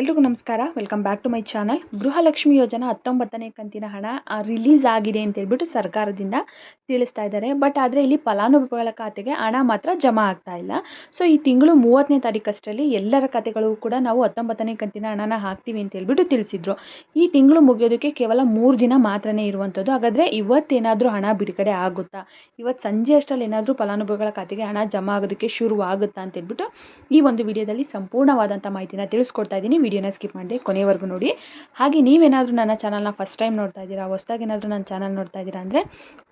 ಎಲ್ರಿಗೂ ನಮಸ್ಕಾರ. Welcome back to my channel Gruhalakshmi ಯೋಜನಾ ಹತ್ತೊಂಬತ್ತನೇ ಕಂತಿನ ಹಣ ರಿಲೀಸ್ ಆಗಿದೆ ಅಂತ ಹೇಳ್ಬಿಟ್ಟು ಸರ್ಕಾರದಿಂದ ತಿಳಿಸ್ತಾ ಇದ್ದಾರೆ. ಬಟ್ ಆದರೆ ಇಲ್ಲಿ ಫಲಾನುಭವಿಗಳ ಖಾತೆಗೆ ಹಣ ಮಾತ್ರ ಜಮಾ ಆಗ್ತಾ ಇಲ್ಲ. ಸೊ ಈ ತಿಂಗಳು ಮೂವತ್ತನೇ ತಾರೀಕಷ್ಟರಲ್ಲಿ ಎಲ್ಲರ ಖಾತೆಗಳು ಕೂಡ ನಾವು ಹತ್ತೊಂಬತ್ತನೇ ಕಂತಿನ ಹಣನ ಹಾಕ್ತೀವಿ ಅಂತ ಹೇಳ್ಬಿಟ್ಟು ತಿಳಿಸಿದ್ರು. ಈ ತಿಂಗಳು ಮುಗಿಯೋದಕ್ಕೆ ಕೇವಲ ಮೂರು ದಿನ ಮಾತ್ರನೇ ಇರುವಂಥದ್ದು. ಹಾಗಾದರೆ ಇವತ್ತೇನಾದರೂ ಹಣ ಬಿಡುಗಡೆ ಆಗುತ್ತಾ? ಇವತ್ತು ಸಂಜೆ ಅಷ್ಟರಲ್ಲಿ ಏನಾದರೂ ಫಲಾನುಭವಿಗಳ ಖಾತೆಗೆ ಹಣ ಜಮಾ ಆಗೋದಕ್ಕೆ ಶುರು ಆಗುತ್ತಾ ಅಂತ ಹೇಳ್ಬಿಟ್ಟು ಈ ಒಂದು ವಿಡಿಯೋದಲ್ಲಿ ಸಂಪೂರ್ಣವಾದಂಥ ಮಾಹಿತಿನ ತಿಳಿಸ್ಕೊಡ್ತಾ ಇದ್ದೀನಿ. ವಿಡಿಯೋನ ಸ್ಕಿಪ್ ಮಾಡಿದೆ ಕೊನೆವರೆಗೂ ನೋಡಿ. ಹಾಗೆ ನೀವೇನಾದರೂ ನನ್ನ ಚಾನಲ್ನ ಫಸ್ಟ್ ಟೈಮ್ ನೋಡ್ತಾ ಇದ್ದೀರಾ, ಹೊಸ್ದಾಗಿ ಏನಾದರೂ ನನ್ನ ಚಾನಲ್ ನೋಡ್ತಾ ಇದ್ದೀರಾ ಅಂದರೆ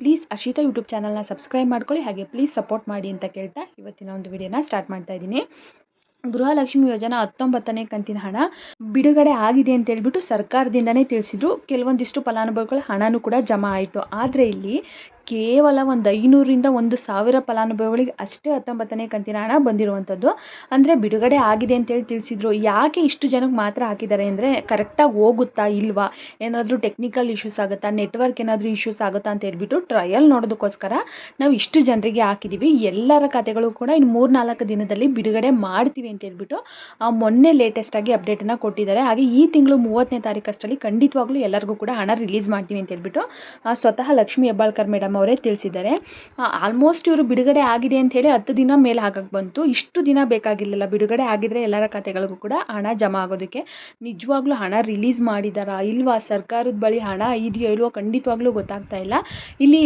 ಪ್ಲೀಸ್ ಅಶಿತಾ ಯೂಟ್ಯೂಬ್ ಚಾನಲ್ನ ಸಬ್ಸ್ಕ್ರೈಬ್ ಮಾಡ್ಕೊಳ್ಳಿ, ಹಾಗೆ ಪ್ಲೀಸ್ ಸಪೋರ್ಟ್ ಮಾಡಿ ಅಂತ ಕೇಳ್ತಾ ಇವತ್ತಿನ ಒಂದು ವಿಡಿಯೋನ ಸ್ಟಾರ್ಟ್ ಮಾಡ್ತಾ ಇದ್ದೀನಿ. ಗೃಹಲಕ್ಷ್ಮಿ ಯೋಜನಾ ಹತ್ತೊಂಬತ್ತನೇ ಕಂತಿನ ಹಣ ಬಿಡುಗಡೆ ಆಗಿದೆ ಅಂತ ಹೇಳ್ಬಿಟ್ಟು ಸರ್ಕಾರದಿಂದನೇ ತಿಳಿಸಿದ್ರು. ಕೆಲವೊಂದಿಷ್ಟು ಫಲಾನುಭವಿಗಳ ಹಣನೂ ಕೂಡ ಜಮಾ ಆಯಿತು. ಆದರೆ ಇಲ್ಲಿ ಕೇವಲ ಒಂದು ಐನೂರಿಂದ ಒಂದು ಸಾವಿರ ಫಲಾನುಭವಿಗಳಿಗೆ ಅಷ್ಟೇ ಹತ್ತೊಂಬತ್ತನೇ ಕಂತಿನ ಹಣ ಬಂದಿರುವಂಥದ್ದು ಅಂದರೆ ಬಿಡುಗಡೆ ಆಗಿದೆ ಅಂತೇಳಿ ತಿಳಿಸಿದ್ರು. ಯಾಕೆ ಇಷ್ಟು ಜನಕ್ಕೆ ಮಾತ್ರ ಹಾಕಿದ್ದಾರೆ ಅಂದರೆ ಕರೆಕ್ಟಾಗಿ ಹೋಗುತ್ತಾ ಇಲ್ವಾ? ಏನಾದರೂ ಟೆಕ್ನಿಕಲ್ ಇಶ್ಯೂಸ್ ಆಗುತ್ತಾ? ನೆಟ್ವರ್ಕ್ ಏನಾದರೂ ಇಶ್ಯೂಸ್ ಆಗುತ್ತಾ ಅಂತ ಹೇಳ್ಬಿಟ್ಟು ಟ್ರಯಲ್ ನೋಡೋದಕ್ಕೋಸ್ಕರ ನಾವು ಇಷ್ಟು ಜನರಿಗೆ ಹಾಕಿದ್ದೀವಿ ಎಲ್ಲರ ಖಾತೆಗಳು ಕೂಡ ಇನ್ನು ಮೂರು ನಾಲ್ಕು ದಿನದಲ್ಲಿ ಬಿಡುಗಡೆ ಮಾಡ್ತೀವಿ ಅಂತ ಹೇಳ್ಬಿಟ್ಟು ಮೊನ್ನೆ ಲೇಟೆಸ್ಟಾಗಿ ಅಪ್ಡೇಟನ್ನು ಕೊಟ್ಟಿದ್ದಾರೆ. ಹಾಗೆ ಈ ತಿಂಗಳು ಮೂವತ್ತನೇ ತಾರೀಕಷ್ಟರಲ್ಲಿ ಖಂಡಿತವಾಗ್ಲೂ ಎಲ್ಲರಿಗೂ ಕೂಡ ಹಣ ರಿಲೀಸ್ ಮಾಡ್ತೀವಿ ಅಂತ ಹೇಳ್ಬಿಟ್ಟು ಸ್ವತಃ ಲಕ್ಷ್ಮಿ ಹೆಬ್ಬಾಳ್ಕರ್ ಮೇಡಮ್ ಅವರೇ ತಿಳಿಸಿದ್ದಾರೆ. ಆಲ್ಮೋಸ್ಟ್ ಇವರು ಬಿಡುಗಡೆ ಆಗಿದೆ ಅಂತ ಹೇಳಿ ಹತ್ತು ದಿನ ಮೇಲೆ ಹಾಕಕ್ಕೆ ಬಂತು. ಇಷ್ಟು ದಿನ ಬೇಕಾಗಿರಲಿಲ್ಲ. ಬಿಡುಗಡೆ ಆಗಿದ್ರೆ ಎಲ್ಲರ ಖಾತೆಗಳಿಗೂ ಕೂಡ ಹಣ ಜಮಾ ಆಗೋದಕ್ಕೆ. ನಿಜವಾಗ್ಲೂ ಹಣ ರಿಲೀಸ್ ಮಾಡಿದಾರಾ? ಇಲ್ವಾ? ಸರ್ಕಾರದ ಬಳಿ ಹಣ ಇದೆಯೋ ಇಲ್ವೋ ಖಂಡಿತವಾಗ್ಲೂ ಗೊತ್ತಾಗ್ತಾ ಇಲ್ಲ. ಇಲ್ಲಿ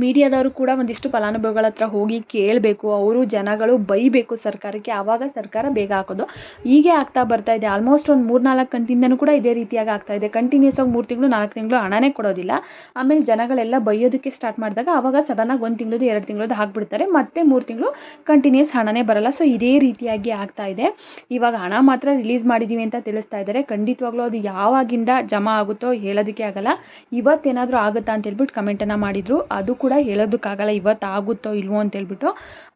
ಮೀಡಿಯಾದವರು ಕೂಡ ಒಂದಿಷ್ಟು ಫಲಾನುಭವಿಗಳ ಹತ್ರ ಹೋಗಿ ಕೇಳಬೇಕು, ಅವರು ಜನಗಳು ಬೈಬೇಕು ಸರ್ಕಾರಕ್ಕೆ, ಆವಾಗ ಸರ್ಕಾರ ಬೇಗ ಹಾಕೋದು. ಹೀಗೆ ಆಗ್ತಾ ಬರ್ತಾ ಇದೆ. ಆಲ್ಮೋಸ್ಟ್ ಒಂದು ಮೂರು ನಾಲ್ಕು ಕಂತಿಂದನೂ ಕೂಡ ಇದೇ ರೀತಿಯಾಗಿ ಆಗ್ತಾ ಇದೆ. ಕಂಟಿನ್ಯೂಸ್ ಆಗಿ ಮೂರು ತಿಂಗಳು, ನಾಲ್ಕು ತಿಂಗಳು ಹಣನೇ ಕೊಡೋದಿಲ್ಲ. ಆಮೇಲೆ ಜನಗಳೆಲ್ಲ ಬೈಯೋದಕ್ಕೆ ಸ್ಟಾರ್ಟ್ ಮಾಡಿದಾಗ ಆವಾಗ ಸಡನ್ನಾಗಿ ಒಂದು ತಿಂಗಳದ್ದು ಎರಡು ತಿಂಗಳದ್ದು ಹಾಕ್ಬಿಡ್ತಾರೆ. ಮತ್ತೆ ಮೂರು ತಿಂಗಳು ಕಂಟಿನ್ಯೂಸ್ ಹಣನೇ ಬರಲ್ಲ. ಸೊ ಇದೇ ರೀತಿಯಾಗಿ ಆಗ್ತಾ ಇದೆ. ಇವಾಗ ಹಣ ಮಾತ್ರ ರಿಲೀಸ್ ಮಾಡಿದ್ದೀವಿ ಅಂತ ತಿಳಿಸ್ತಾ ಇದ್ದಾರೆ. ಖಂಡಿತವಾಗ್ಲೂ ಅದು ಯಾವಾಗಿಂದ ಜಮಾ ಆಗುತ್ತೋ ಹೇಳೋದಕ್ಕೆ ಆಗಲ್ಲ. ಇವತ್ತೇನಾದರೂ ಆಗುತ್ತಾ ಅಂತ ಹೇಳ್ಬಿಟ್ಟು ಕಮೆಂಟನ್ನು ಮಾಡಿದರು. ಅದು ಕೂಡ ಹೇಳೋದಕ್ಕಾಗಲ್ಲ ಇವತ್ತು ಆಗುತ್ತೋ ಇಲ್ವೋ ಅಂತ ಹೇಳ್ಬಿಟ್ಟು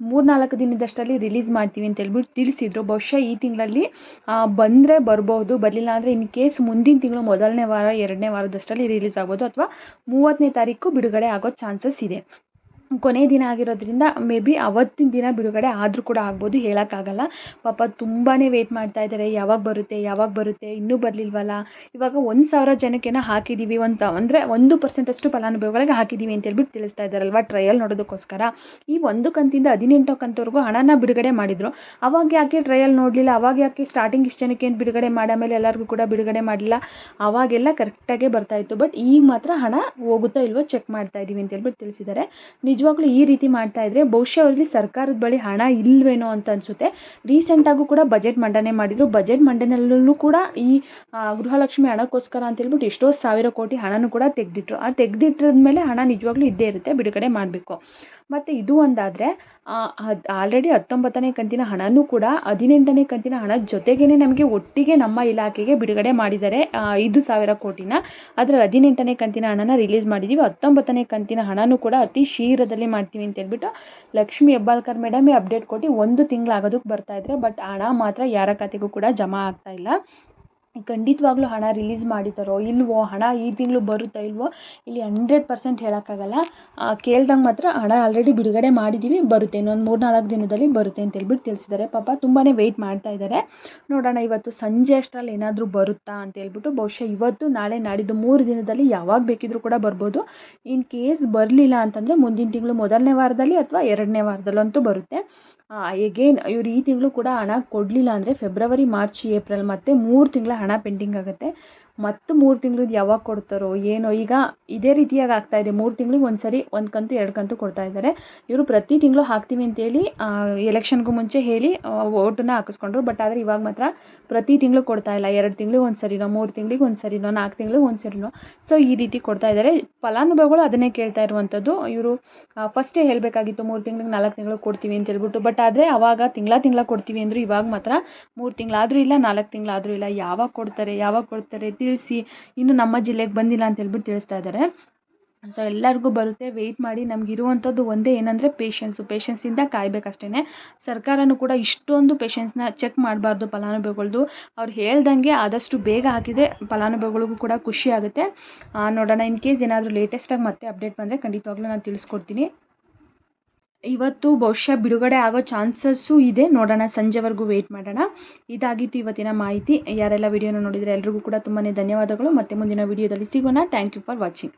ಮೂರು ನಾಲ್ಕು ದಿನದಷ್ಟರಲ್ಲಿ ರಿಲೀಸ್ ಮಾಡ್ತೀವಿ ಅಂತ ಹೇಳ್ಬಿಟ್ಟು ತಿಳಿಸಿದ್ರು. ಬಹುಶಃ ಈ ತಿಂಗಳಲ್ಲಿ ಬಂದರೆ ಬರ್ಬೋದು, ಬರಲಿಲ್ಲ ಅಂದರೆ ಇನ್ ಕೇಸ್ ಮುಂದಿನ ತಿಂಗಳು ಮೊದಲನೇ ವಾರ, ಎರಡನೇ ವಾರದಷ್ಟರಲ್ಲಿ ರಿಲೀಸ್ ಆಗ್ಬೋದು ಅಥವಾ ಮೂವತ್ತನೇ ತಾರೀಕು ಬಿಡುಗಡೆ ಆಗೋ ಚಾನ್ಸಸ್ ಇದೆ. ಕೊನೆ ದಿನ ಆಗಿರೋದ್ರಿಂದ ಮೇ ಬಿ ಅವತ್ತಿನ ದಿನ ಬಿಡುಗಡೆ ಆದರೂ ಕೂಡ ಆಗ್ಬೋದು ಹೇಳೋಕ್ಕಾಗಲ್ಲ. ಪಾಪ ತುಂಬಾ ವೇಟ್ ಮಾಡ್ತಾ ಇದ್ದಾರೆ ಯಾವಾಗ ಬರುತ್ತೆ ಯಾವಾಗ ಬರುತ್ತೆ, ಇನ್ನೂ ಬರಲಿಲ್ವಲ್ಲ? ಇವಾಗ ಒಂದು ಸಾವಿರ ಜನಕ್ಕೇನೋ ಹಾಕಿದ್ದೀವಿ ಅಂತ ಅಂದರೆ ಒಂದು ಪರ್ಸೆಂಟಷ್ಟು ಫಲಾನುಭವಿಗಳಿಗೆ ಹಾಕಿದ್ದೀವಿ ಅಂತ ಹೇಳ್ಬಿಟ್ಟು ತಿಳಿಸ್ತಾ ಇದ್ದಾರಲ್ವ ಟ್ರಯಲ್ ನೋಡೋದಕ್ಕೋಸ್ಕರ? ಈ ಒಂದು ಕಂತಿಂದ ಹದಿನೆಂಟು ಕಂತವರೆಗೂ ಹಣನ ಬಿಡುಗಡೆ ಮಾಡಿದರು. ಅವಾಗ ಯಾಕೆ ಟ್ರಯಲ್ ನೋಡಲಿಲ್ಲ? ಅವಾಗ ಯಾಕೆ ಸ್ಟಾರ್ಟಿಂಗ್ ಇಷ್ಟು ಜನಕ್ಕೆ ಏನು ಬಿಡುಗಡೆ ಮಾಡಾಮೇಲೆ ಎಲ್ಲರಿಗೂ ಕೂಡ ಬಿಡುಗಡೆ ಮಾಡಲಿಲ್ಲ? ಅವಾಗೆಲ್ಲ ಕರೆಕ್ಟಾಗೇ ಬರ್ತಾಯಿತ್ತು ಬಟ್ ಈಗ ಮಾತ್ರ ಹಣ ಹೋಗುತ್ತೋ ಇಲ್ವೋ ಚೆಕ್ ಮಾಡ್ತಾ ಇದ್ದೀವಿ ಅಂತ ಹೇಳ್ಬಿಟ್ಟು ತಿಳಿಸಿದ್ದಾರೆ. ನಿಜವಾಗ್ಲೂ ಈ ರೀತಿ ಮಾಡ್ತಾ ಇದ್ರೆ ಬಹುಶಃ ಅವರಲ್ಲಿ ಸರ್ಕಾರದ ಬಳಿ ಹಣ ಇಲ್ವೇನೋ ಅಂತ ಅನಿಸುತ್ತೆ. ರೀಸೆಂಟಾಗೂ ಕೂಡ ಬಜೆಟ್ ಮಂಡನೆ ಮಾಡಿದ್ರು. ಬಜೆಟ್ ಮಂಡನೆಯಲ್ಲೂ ಕೂಡ ಈ ಗೃಹಲಕ್ಷ್ಮಿ ಹಣಕ್ಕೋಸ್ಕರ ಅಂತ ಹೇಳ್ಬಿಟ್ಟು ಎಷ್ಟೋ ಸಾವಿರ ಕೋಟಿ ಹಣನೂ ಕೂಡ ತೆಗೆದಿಟ್ರು. ಆ ತೆಗೆದಿಟ್ಟಿದ್ಮೇಲೆ ಹಣ ನಿಜವಾಗ್ಲೂ ಇದ್ದೇ ಇರುತ್ತೆ. ಬಿಡುಗಡೆ ಮಾಡಬೇಕು. ಮತ್ತು ಇದು ಒಂದಾದರೆ ಅದು ಆಲ್ರೆಡಿ ಹತ್ತೊಂಬತ್ತನೇ ಕಂತಿನ ಹಣನೂ ಕೂಡ ಹದಿನೆಂಟನೇ ಕಂತಿನ ಹಣದ ಜೊತೆಗೇ ನಮಗೆ ಒಟ್ಟಿಗೆ ನಮ್ಮ ಇಲಾಖೆಗೆ ಬಿಡುಗಡೆ ಮಾಡಿದ್ದಾರೆ ಐದು ಸಾವಿರ ಕೋಟಿನ. ಅದರಲ್ಲಿ ಹದಿನೆಂಟನೇ ಕಂತಿನ ಹಣನ ರಿಲೀಸ್ ಮಾಡಿದ್ದೀವಿ ಹತ್ತೊಂಬತ್ತನೇ ಕಂತಿನ ಹಣನೂ ಕೂಡ ಅತಿ ಶೀಘ್ರದಲ್ಲಿ ಮಾಡ್ತೀವಿ ಅಂತ ಹೇಳ್ಬಿಟ್ಟು ಲಕ್ಷ್ಮಿ ಹೆಬ್ಬಾಳ್ಕರ್ ಮೇಡಮೇ ಅಪ್ಡೇಟ್ ಕೊಟ್ಟು ಒಂದು ತಿಂಗಳಾಗೋದಕ್ಕೆ ಬರ್ತಾಯಿದ್ರೆ ಬಟ್ ಹಣ ಮಾತ್ರ ಯಾರ ಖಾತೆಗೂ ಕೂಡ ಜಮಾ ಆಗ್ತಾ ಇಲ್ಲ. ಖಂಡಿತವಾಗ್ಲೂ ಹಣ ರಿಲೀಸ್ ಮಾಡಿದ್ದಾರೋ ಇಲ್ವೋ, ಹಣ ಈ ತಿಂಗಳು ಬರುತ್ತಾ ಇಲ್ವೋ, ಇಲ್ಲಿ ಹಂಡ್ರೆಡ್ ಪರ್ಸೆಂಟ್ ಹೇಳೋಕ್ಕಾಗಲ್ಲ. ಕೇಳ್ದಂಗೆ ಮಾತ್ರ ಹಣ ಆಲ್ರೆಡಿ ಬಿಡುಗಡೆ ಮಾಡಿದ್ದೀವಿ ಬರುತ್ತೆ. ಇನ್ನೊಂದು ಮೂರು ನಾಲ್ಕು ದಿನದಲ್ಲಿ ಬರುತ್ತೆ ಅಂತ ಹೇಳ್ಬಿಟ್ಟು ತಿಳಿಸಿದ್ದಾರೆ. ಪಾಪ ತುಂಬಾ ವೆಯ್ಟ್ ಮಾಡ್ತಾ ಇದ್ದಾರೆ. ನೋಡೋಣ ಇವತ್ತು ಸಂಜೆ ಅಷ್ಟರಲ್ಲಿ ಏನಾದರೂ ಬರುತ್ತಾ ಅಂತ ಹೇಳ್ಬಿಟ್ಟು, ಬಹುಶಃ ಇವತ್ತು, ನಾಳೆ, ನಾಡಿದ್ದು ಮೂರು ದಿನದಲ್ಲಿ ಯಾವಾಗ ಬೇಕಿದ್ರೂ ಕೂಡ ಬರ್ಬೋದು. ಇನ್ ಕೇಸ್ ಬರಲಿಲ್ಲ ಅಂತಂದರೆ ಮುಂದಿನ ತಿಂಗಳು ಮೊದಲನೇ ವಾರದಲ್ಲಿ ಅಥವಾ ಎರಡನೇ ವಾರದಲ್ಲಂತೂ ಬರುತ್ತೆ. ಎಗೇನ್ ಇವ್ರು ಈ ತಿಂಗಳು ಕೂಡ ಹಣ ಕೊಡಲಿಲ್ಲ ಅಂದರೆ ಫೆಬ್ರವರಿ ಮಾರ್ಚ್ ಏಪ್ರಿಲ್ ಮತ್ತು ಮೂರು ತಿಂಗಳ ಹಣ ಪೆಂಡಿಂಗ್ ಆಗುತ್ತೆ. ಮತ್ತು ಮೂರು ತಿಂಗ್ಳದ್ದು ಯಾವಾಗ ಕೊಡ್ತಾರೋ ಏನೋ, ಈಗ ಇದೇ ರೀತಿಯಾಗಿ ಆಗ್ತಾ ಇದೆ. ಮೂರು ತಿಂಗ್ಳಿಗೆ ಒಂದು ಸರಿ ಒಂದು ಕಂತು, ಎರಡು ಕಂತು ಕೊಡ್ತಾ ಇದ್ದಾರೆ. ಇವರು ಪ್ರತಿ ತಿಂಗಳು ಹಾಕ್ತೀವಿ ಅಂತೇಳಿ ಎಲೆಕ್ಷನ್ಗೂ ಮುಂಚೆ ಹೇಳಿ ಓಟನ್ನು ಹಾಕಿಸ್ಕೊಂಡ್ರು. ಬಟ್ ಆದರೆ ಇವಾಗ ಮಾತ್ರ ಪ್ರತಿ ತಿಂಗಳು ಕೊಡ್ತಾ ಇಲ್ಲ. ಎರಡು ತಿಂಗ್ಳಿಗೆ ಒಂದು ಸರಿನೋ ಮೂರು ತಿಂಗ್ಳಿಗೆ ಒಂದು ಸರಿನೋ ನಾಲ್ಕು ತಿಂಗ್ಳಿಗೆ ಒಂದು ಸೊ, ಈ ರೀತಿ ಕೊಡ್ತಾ ಇದ್ದಾರೆ. ಫಲಾನುಭವಿಗಳು ಅದನ್ನೇ ಕೇಳ್ತಾ ಇರುವಂಥದ್ದು ಇವರು ಫಸ್ಟೇ ಹೇಳಬೇಕಾಗಿತ್ತು, ಮೂರು ತಿಂಗ್ಳಿಗೆ ನಾಲ್ಕು ತಿಂಗಳು ಕೊಡ್ತೀವಿ ಅಂತ ಹೇಳ್ಬಿಟ್ಟು. ಬಟ್ ಆದರೆ ಅವಾಗ ತಿಂಗಳ ತಿಂಗಳ ಕೊಡ್ತೀವಿ ಅಂದರು ಇವಾಗ ಮಾತ್ರ ಮೂರು ತಿಂಗಳಾದರೂ ಇಲ್ಲ, ನಾಲ್ಕು ತಿಂಗಳಾದರೂ ಇಲ್ಲ. ಯಾವಾಗ ಕೊಡ್ತಾರೆ ಯಾವಾಗ ಕೊಡ್ತಾರೆ ತಿಳಿಸಿ, ಇನ್ನು ನಮ್ಮ ಜಿಲ್ಲೆಗೆ ಬಂದಿಲ್ಲ ಅಂತ ಹೇಳ್ಬಿಟ್ಟು ತಿಳಿಸ್ತಾ ಇದ್ದಾರೆ. ಸೊ ಎಲ್ಲರಿಗೂ ಬರುತ್ತೆ ವೆಯ್ಟ್ ಮಾಡಿ, ನಮ್ಗೆ ಇರುವಂಥದ್ದು ಒಂದೇ ಏನಂದರೆ ಪೇಷನ್ಸು ಪೇಷನ್ಸಿಂದ ಕಾಯಬೇಕಷ್ಟೇ ಸರ್ಕಾರನೂ ಕೂಡ ಇಷ್ಟೊಂದು ಪೇಷನ್ಸ್ನ ಚೆಕ್ ಮಾಡಬಾರ್ದು ಫಲಾನುಭವಿಗಳ್ದು. ಅವ್ರು ಹೇಳ್ದಂಗೆ ಆದಷ್ಟು ಬೇಗ ಹಾಕಿದರೆ ಫಲಾನುಭವಿಗಳಿಗೂ ಕೂಡ ಖುಷಿ ಆಗುತ್ತೆ. ನೋಡೋಣ ಇನ್ ಕೇಸ್ ಏನಾದರೂ ಲೇಟೆಸ್ಟಾಗಿ ಮತ್ತೆ ಅಪ್ಡೇಟ್ ಬಂದರೆ ಖಂಡಿತವಾಗ್ಲೂ ನಾನು ತಿಳಿಸ್ಕೊಡ್ತೀನಿ. ಇವತ್ತು ಬಹುಶಃ ಬಿಡುಗಡೆ ಆಗೋ ಚಾನ್ಸಸ್ಸು ಇದೆ. ನೋಡೋಣ, ಸಂಜೆವರೆಗೂ ವೆಯ್ಟ್ ಮಾಡೋಣ. ಇದಾಗಿತ್ತು ಇವತ್ತಿನ ಮಾಹಿತಿ. ಯಾರೆಲ್ಲ ವಿಡಿಯೋನ ನೋಡಿದರೆ ಎಲ್ರಿಗೂ ಕೂಡ ತುಂಬಾ ಧನ್ಯವಾದಗಳು. ಮತ್ತೆ ಮುಂದಿನ ವಿಡಿಯೋದಲ್ಲಿ ಸಿಗೋಣ. Thank you for watching